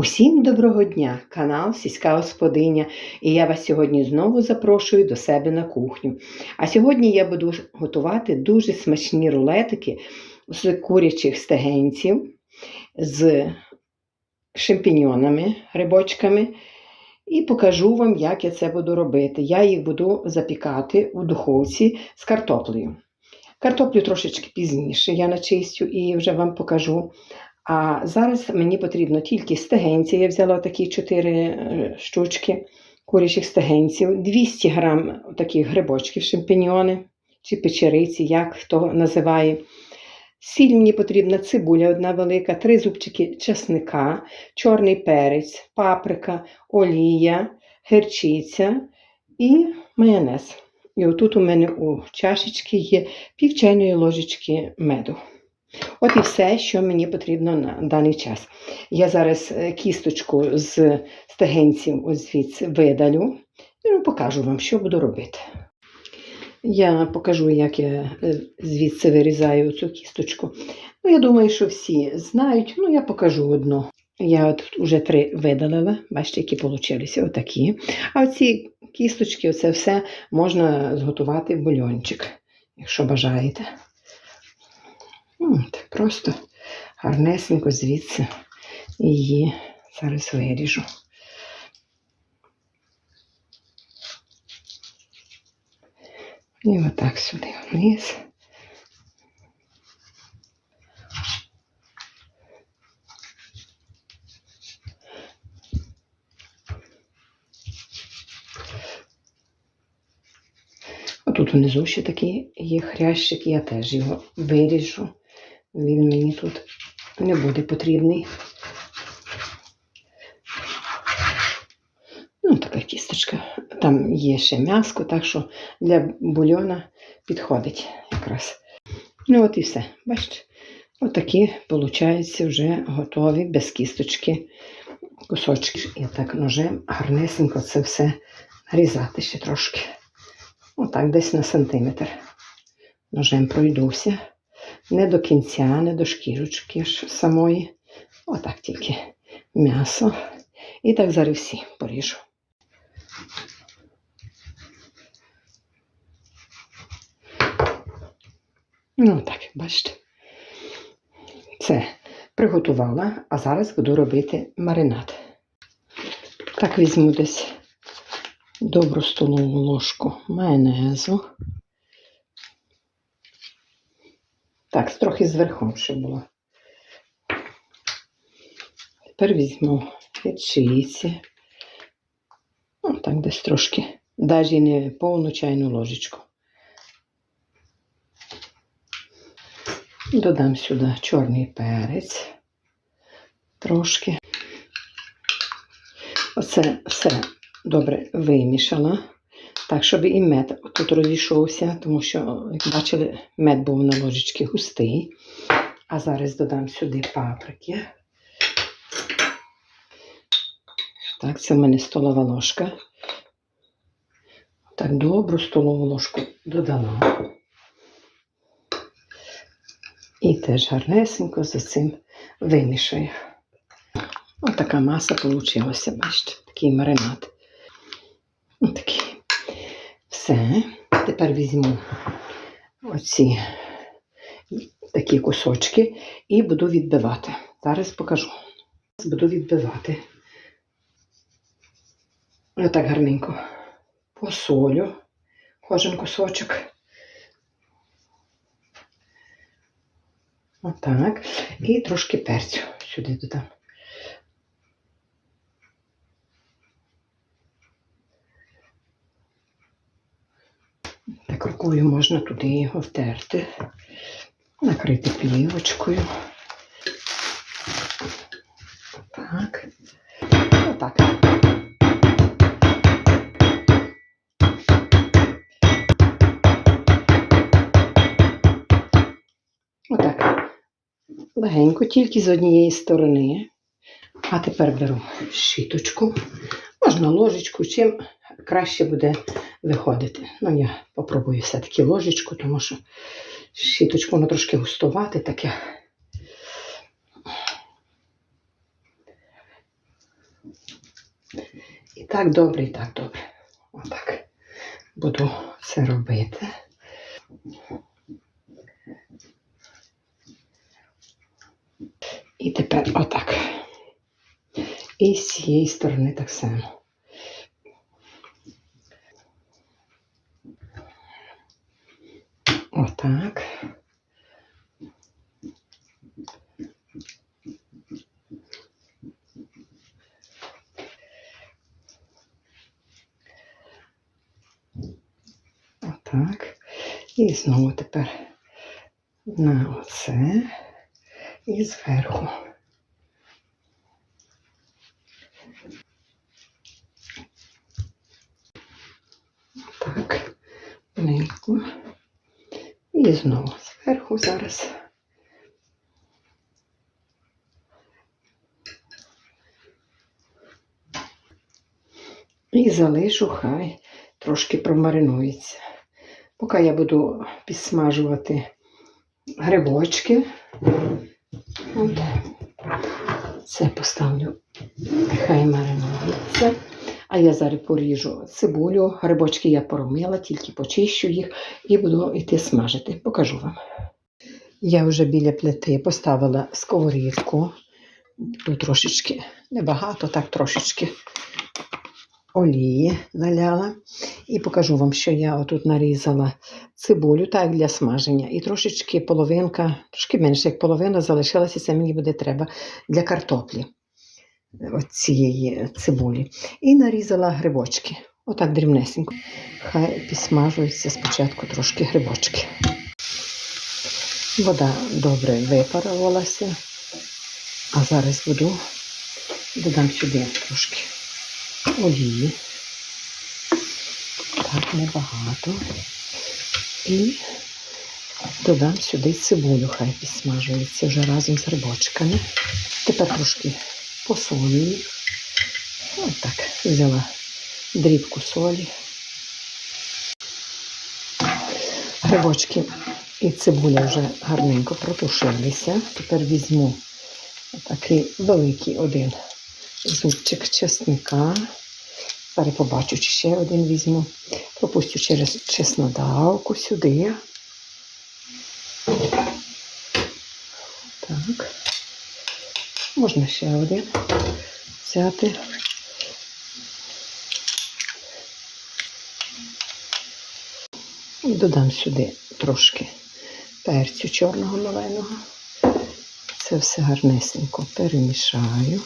Усім доброго дня! Канал Сільська Господиня. І я вас сьогодні знову запрошую до себе на кухню. А сьогодні я буду готувати дуже смачні рулетики з курячих стегенців, з шампіньонами, грибочками. І покажу вам, як я це буду робити. Я їх буду запікати у духовці з картоплею. Картоплю трошечки пізніше я начистю і вже вам покажу. А зараз мені потрібно тільки стегенці. Я взяла такі 4 штучки курячих стегенців, 200 грам таких грибочків, шампіньйони чи печериці, як хто називає. Сіль мені потрібна цибуля одна велика, три зубчики чесника, чорний перець, паприка, олія, герчиця і майонез. І отут у мене у чашечці є пів чайної ложечки меду. От і все, що мені потрібно на даний час. Я зараз е, кісточку з стегенців ось звідси видалю і ну, покажу вам, що буду робити. Я покажу, як я е, звідси вирізаю цю кісточку. Ну, Я думаю, що всі знають, ну я покажу одну. Я от вже три видалила, бачите, які вийшли, отакі. А оці кісточки, оце все можна зготувати в бульончик, якщо бажаєте. Просто гарнесенько звідси її зараз виріжу. І отак сюди вниз. Отут внизу ще такий є хрящик, я теж його виріжу. Він мені тут не буде потрібний. Ну, така кісточка. Там є ще м'яско, так що для бульйона підходить якраз. Ну, от і все. Бачите? Отакі, виходить, вже готові без кісточки кусочки. І так ножем гарнесенько це все нарізати ще трошки. Отак, десь на сантиметр. Ножем пройдуся. Не до кінця, не до шкірочки ж самої. Отак тільки м'ясо. І так зараз всі поріжу. Ну, так, бачите. Це приготувала, а зараз буду робити маринад. Так візьму десь добру столову ложку майонезу. Так, трохи зверху ще було. Тепер візьму гірчиці. Ну, так десь трошки, навіть не повну чайну ложечку. Додам сюди чорний перець трошки. Оце все добре вимішала. Так, щоб і мед тут розійшовся, тому що, як бачили, мед був на ложечці густий. А зараз додам сюди паприки. Так, це в мене столова ложка. Так, добру столову ложку додала. І теж гарнесенько за цим вимішаю. Ось така маса вийшла, бачите, такий маринад. Все. Тепер візьму оці такі кусочки і буду відбивати. Зараз покажу. Буду відбивати. Отак гарненько посолю кожен кусочок. Отак. І трошки перцю сюди додам. Так рукою можна туди його втерти, накрити плівочкою. Так. Отак. Отак. Легенько, тільки з однієї сторони. А тепер беру щіточку, можна ложечку, чим краще буде виходити. Ну, я попробую все-таки ложечку, тому що щіточку воно трошки густувати таке. І так добре, і так добре. Отак. Буду це робити. І тепер отак. І з цієї сторони так само. Отак. Отак. І знову тепер на оце і зверху. Так, нитку. І знову зверху зараз. І залишу, хай трошки промаринується. Поки я буду підсмажувати грибочки. От. Це поставлю, хай маринується. А я зараз поріжу цибулю. Грибочки я поромила, тільки почищу їх і буду йти смажити. Покажу вам. Я вже біля плити поставила сковорідку. Тут трошечки, небагато, так трошечки олії наляла. І покажу вам, що я отут нарізала цибулю, так для смаження. І трошечки половинка, трошки менше, як половина, залишилася, це мені буде треба для картоплі от цієї цибулі. І нарізала грибочки. Отак дрібнесенько. Хай підсмажуються спочатку трошки грибочки. Вода добре випарувалася. А зараз буду додам сюди трошки олії. Так, небагато. І додам сюди цибулю, хай підсмажується вже разом з грибочками. Тепер трошки посолю їх. Ось так, взяла дрібку солі. Грибочки і цибуля вже гарненько протушилися. Тепер візьму такий великий один зубчик чесника. Зараз побачу, чи ще один візьму. Пропустю через чеснодавку сюди. Так. Можна ще один взяти. І додам сюди трошки перцю чорного маленого. Це все гарнесенько перемішаю.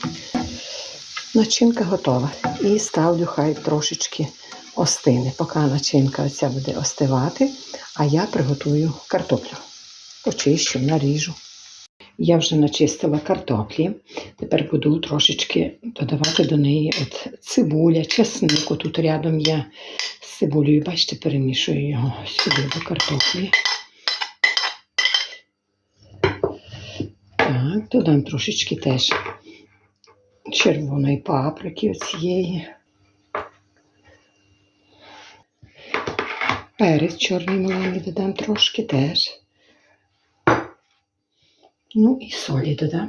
Начинка готова. І ставлю хай трошечки остине. Поки начинка оця буде остивати, а я приготую картоплю. Почищу, наріжу. Я вже начистила картоплі. Тепер буду трошечки додавати до неї от цибуля, чеснику. Тут рядом я з цибулею, бачите, перемішую його сюди до картоплі. Так, додам трошечки теж червоної паприки оцієї. Перець чорний маленький додам трошки теж. Ну і солі додам.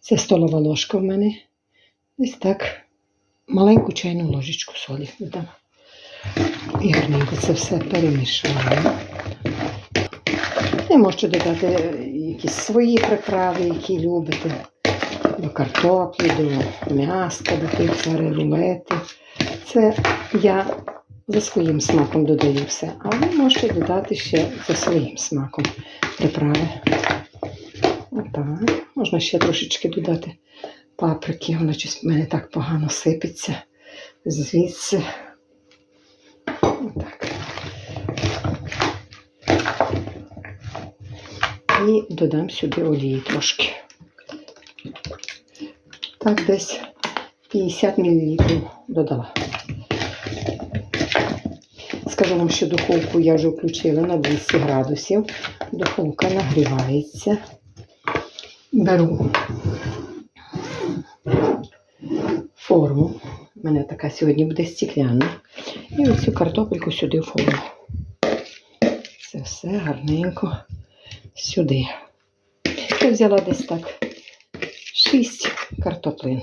Це столова ложка в мене. Десь так маленьку чайну ложечку солі додам. І гарненько це все перемішаю. І можете додати якісь свої приправи, які любите. До картоплі, до м'яска, до зараз рулети. Це я за своїм смаком додаю все. А ви можете додати ще за своїм смаком приправи. Отак. Можна ще трошечки додати паприки. Вона щось в мене так погано сипеться. Звідси. Отак. І додам сюди олії трошки. Так, десь 50 мл додала. Скажу вам, що духовку я вже включила на 200 градусів. Духовка нагрівається. Беру форму. У мене така сьогодні буде стекляна. І оцю картопельку сюди в форму. Це все гарненько сюди. Я взяла десь так 6 картоплин.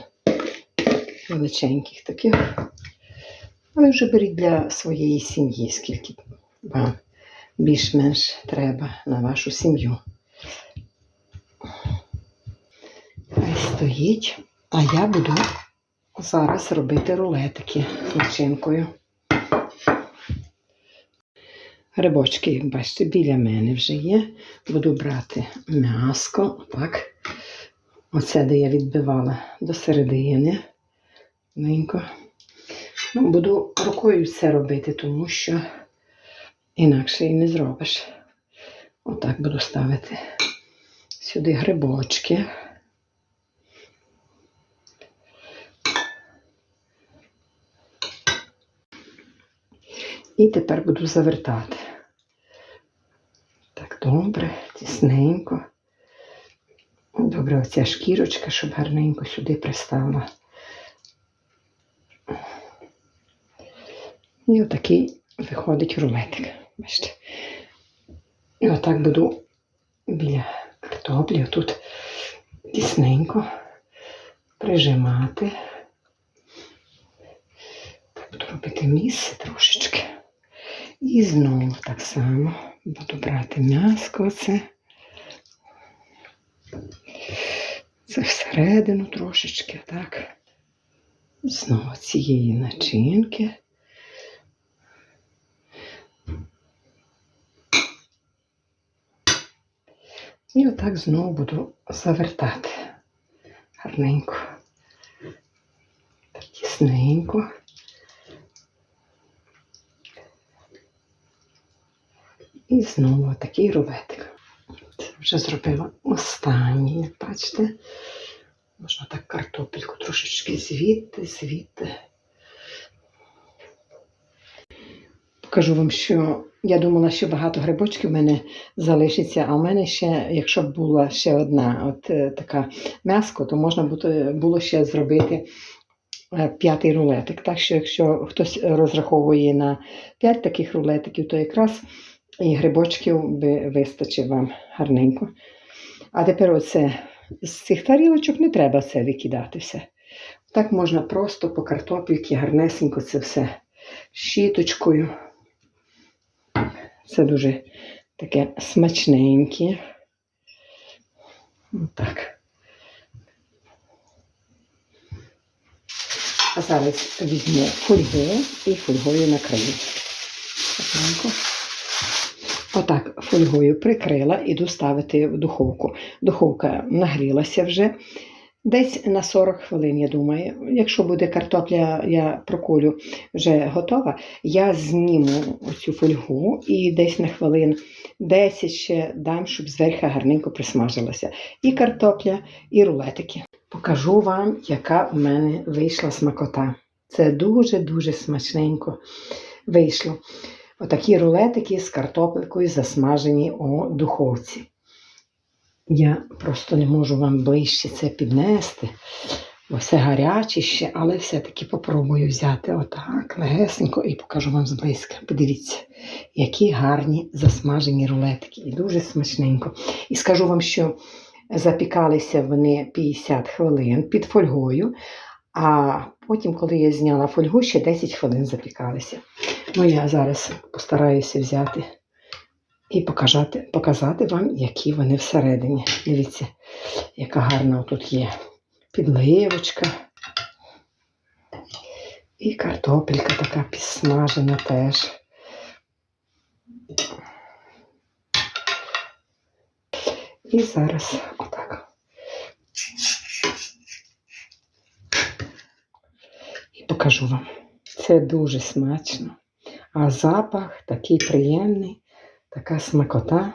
величеньких таких. Ви вже беріть для своєї сім'ї, скільки вам більш-менш треба на вашу сім'ю. Хай стоїть, а я буду зараз робити рулетики начинкою. Грибочки, бачите, біля мене вже є. Буду брати м'яско, так. Оце, де я відбивала до середини. Ну, буду рукою це робити, тому що інакше і не зробиш. Отак буду ставити сюди грибочки. І тепер буду завертати. Так, добре, тісненько. Добре, оця шкірочка, щоб гарненько сюди пристала. І отакий виходить рулетик. Бачите. І отак буду біля картоплі тут тісненько прижимати. Так буду робити місце трошечки. І знову так само буду брати м'яско це. Це всередину трошечки, так. Знову цієї начинки. І отак знову буду завертати гарненько. Так тісненько. І знову такий рулетик. Це вже зробила останній, як бачите. Можна так картопельку трошечки звідти, звідти. Покажу вам, що я думала, що багато грибочків в мене залишиться, а в мене ще, якщо б була ще одна от е, така м'яско, то можна було ще зробити е, п'ятий рулетик. Так що, якщо хтось розраховує на п'ять таких рулетиків, то якраз і грибочків би вистачить вам гарненько. А тепер оце з цих тарілочок не треба це викидати все. Так можна просто по картопельки гарнесенько це все щіточкою. Це дуже таке смачненьке. Отак. А зараз візьму фольгу і фольгою накрию. Гарненько. Отак фольгою прикрила, іду ставити в духовку. Духовка нагрілася вже десь на 40 хвилин, я думаю. Якщо буде картопля, я проколю вже готова, я зніму цю фольгу і десь на хвилин 10 ще дам, щоб зверху гарненько присмажилася. І картопля, і рулетики. Покажу вам, яка у мене вийшла смакота. Це дуже-дуже смачненько вийшло. Отакі рулетики з картопелькою засмажені у духовці. Я просто не можу вам ближче це піднести, бо все гаряче ще, але все-таки попробую взяти отак легесенько і покажу вам зблизька. Подивіться, які гарні засмажені рулетики. І дуже смачненько. І скажу вам, що запікалися вони 50 хвилин під фольгою, а потім, коли я зняла фольгу, ще 10 хвилин запікалися. Ну, я зараз постараюся взяти і показати, показати вам, які вони всередині. Дивіться, яка гарна тут є підливочка. І картопелька така підсмажена теж. І зараз отак. І покажу вам. Це дуже смачно. А запах такий приємний, така смакота.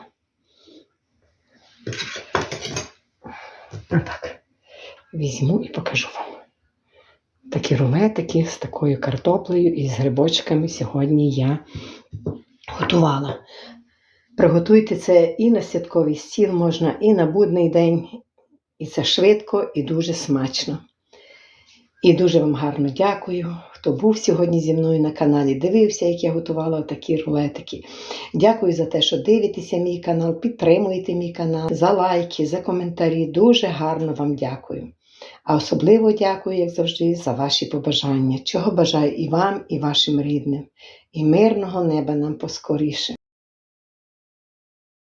Отак. Візьму і покажу вам. Такі рулетики з такою картоплею і з грибочками сьогодні я готувала. Приготуйте це і на святковий стіл можна, і на будний день. І це швидко і дуже смачно. І дуже вам гарно дякую, хто був сьогодні зі мною на каналі, дивився, як я готувала такі рулетики. Дякую за те, що дивитеся мій канал, підтримуєте мій канал, за лайки, за коментарі. Дуже гарно вам дякую. А особливо дякую, як завжди, за ваші побажання, чого бажаю і вам, і вашим рідним, і мирного неба нам поскоріше.